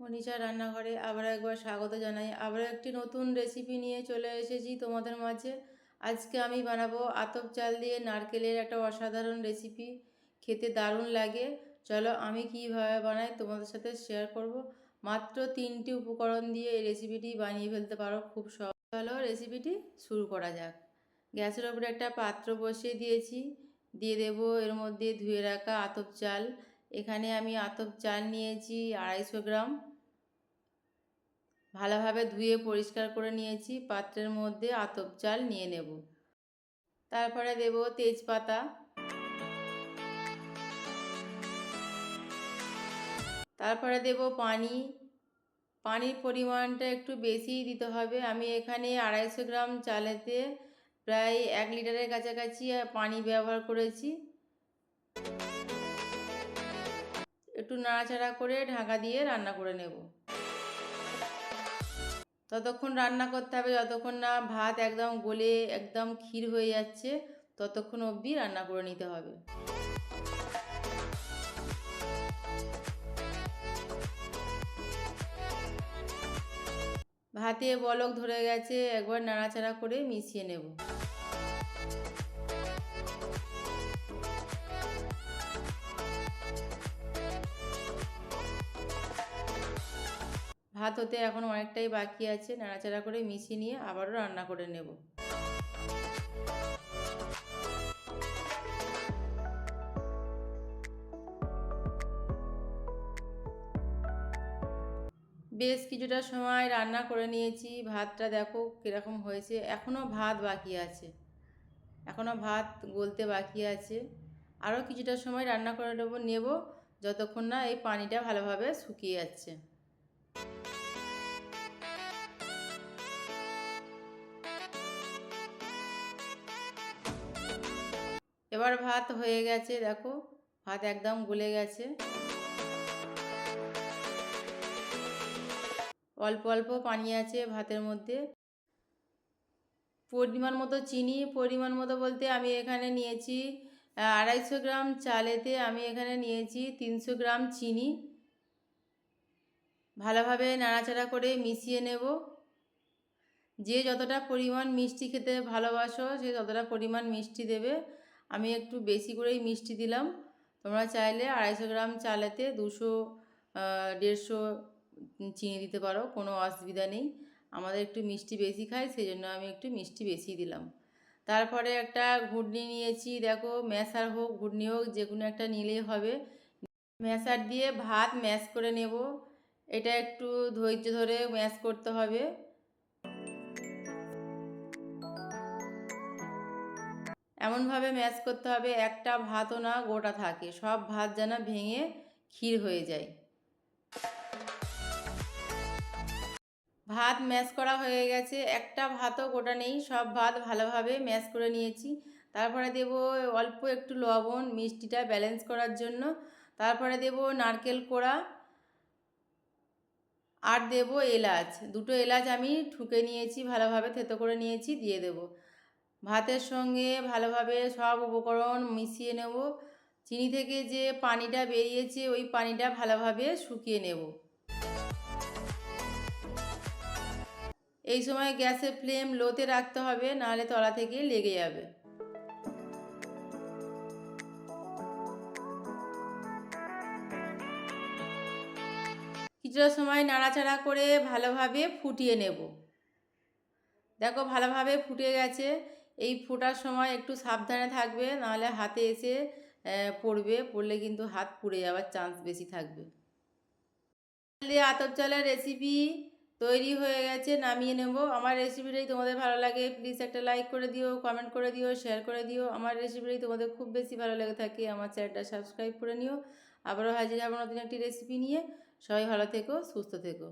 মনীষা রান্নাঘরে আবার একবার স্বাগত জানাই। আবার একটি নতুন রেসিপি নিয়ে চলে এসেছি তোমাদের মাঝে। আজকে আমি বানাবো আতপ চাল দিয়ে নারকেলের একটা অসাধারণ রেসিপি খেতে দারুণ লাগে। চলো আমি কীভাবে বানাই তোমাদের সাথে শেয়ার করব। মাত্র তিনটি উপকরণ দিয়ে এই রেসিপিটি বানিয়ে ফেলতে পারো। খুব সহজ। চলো রেসিপিটি শুরু করা যাক। গ্যাসের ওপরে একটা পাত্র বসিয়ে দিয়েছি। দিয়ে দেবো এর মধ্যে ধুয়ে রাখা আতপ চাল। এখানে আমি আতপ চাল নিয়েছি, আড়াইশো গ্রাম। ভালোভাবে ধুয়ে পরিষ্কার করে নিয়েছি, পাত্রের মধ্যে আতপ চাল নিয়ে নেব। তারপরে দেব তেজপাতা। তারপরে দেব পানি। পানির পরিমাণটা একটু বেশিই দিতে হবে। আমি এখানে আড়াইশো গ্রাম চালেতে প্রায় এক লিটারের কাছাকাছি পানি ব্যবহার করেছি। একটু নাড়াচাড়া করে ঢাকা দিয়ে রান্না করে নেব। ততক্ষণ রান্না করতে হবে, যতক্ষণ না ভাত একদম গলে, একদম ক্ষীর হয়ে যাচ্ছে, ততক্ষণ অবধি রান্না করে নিতে হবে। ভাতে বলক ধরে গেছে, একবার নাড়াচাড়া করে মিশিয়ে নেব। ভাত হতে এখন অনেকটাই বাকি আছে, নাড়াচাড়া করে মিশিয়ে নিয়ে আবারও রান্না করে নেব। বেশ কিছুটা সময় রান্না করে নিয়েছি, ভাতটা দেখো কীরকম হয়েছে এখনও ভাত বাকি আছে। এখনও ভাত গলতে বাকি আছে। আরও কিছুটা সময় রান্না করে নেব নেব, যতক্ষণ না এই পানিটা ভালোভাবে শুকিয়ে যাচ্ছে। এবার ভাত হয়ে গেছে, দেখো, ভাত একদম গলে গেছে। অল্প অল্প পানি আছে ভাতের মধ্যে। পরিমাণ মতো চিনি, পরিমাণ মতো বলতে আমি এখানে নিয়েছি আড়াইশো গ্রাম চালেতে আমি এখানে নিয়েছি তিনশো গ্রাম চিনি। ভালোভাবে নাড়াচাড়া করে মিশিয়ে নেব। যে যতটা পরিমাণ মিষ্টি খেতে ভালোবাসো, সে ততটা পরিমাণ মিষ্টি দেবে। আমি একটু বেশি করেই মিষ্টি দিলাম। তোমরা চাইলে আড়াইশো গ্রাম চালেতে দুশো দেড়শো চিনি দিতে পারো, কোনো অসুবিধা নেই। আমাদের একটু মিষ্টি বেশি খাই সেই জন্য আমি একটু মিষ্টি বেশি দিলাম। তারপরে একটা ঘুটনি নিয়েছি, দেখো, ম্যাশার হোক ঘুটনি হোক, যে কোনো একটা নিলেই হবে। ম্যাশার দিয়ে ভাত ম্যাশ করে নেব। এটা একটু ধৈর্য ধরে ম্যাশ করতে হবে। এমনভাবে ম্যাশ করতে হবে, একটা ভাতও না, গোটা থাকে। সব ভাত যেন ভেঙে ক্ষীর হয়ে যায়। ভাত ম্যাশ করা হয়ে গেছে, একটা ভাতও গোটা নেই, সব ভাত ভালোভাবে ম্যাশ করে নিয়েছি। তারপরে দেব অল্প একটু লবণ, মিষ্টিটা ব্যালেন্স করার জন্য। তারপরে দেব নারকেল কোড়া আর দেব এলাচ। দুটো এলাচ আমি ঠুকে নিয়েছি, ভালোভাবে থেতো করে নিয়েছি, দিয়ে দেব। ভাতের সঙ্গে ভালোভাবে সব উপকরণ মিশিয়ে নেব। চিনি থেকে যে পানিটা বেরিয়েছে, ওই পানিটা ভালোভাবে শুকিয়ে নেব। এই সময় গ্যাসের ফ্লেম লোতে রাখতে হবে, নাহলে তলা থেকে লেগে যাবে। কিছুটা সময় নাড়াচাড়া করে ভালোভাবে ফুটিয়ে নেব। দেখো ভালোভাবে ফুটে গেছে। এই ফোটার সময় একটু সাবধানে থাকবে, নাহলে হাতে এসে পড়বে, পড়লে কিন্তু হাত পুড়ে যাওয়ার চান্স বেশি থাকবে। আতপ চালের রেসিপি তৈরি হয়ে গেছে, নামিয়ে নেব। আমার রেসিপিটাই তোমাদের ভালো লাগে প্লিজ একটা লাইক করে দিও কমেন্ট করে দিও শেয়ার করে দিও। আমার রেসিপিটাই তোমাদের খুব বেশি ভালো লেগে থাকে, আমার চ্যানেলটা সাবস্ক্রাইব করে নিও। আবারও হাজির হব নতুন একটি রেসিপি নিয়ে। সবাই ভালো থেকো, সুস্থ থেকো।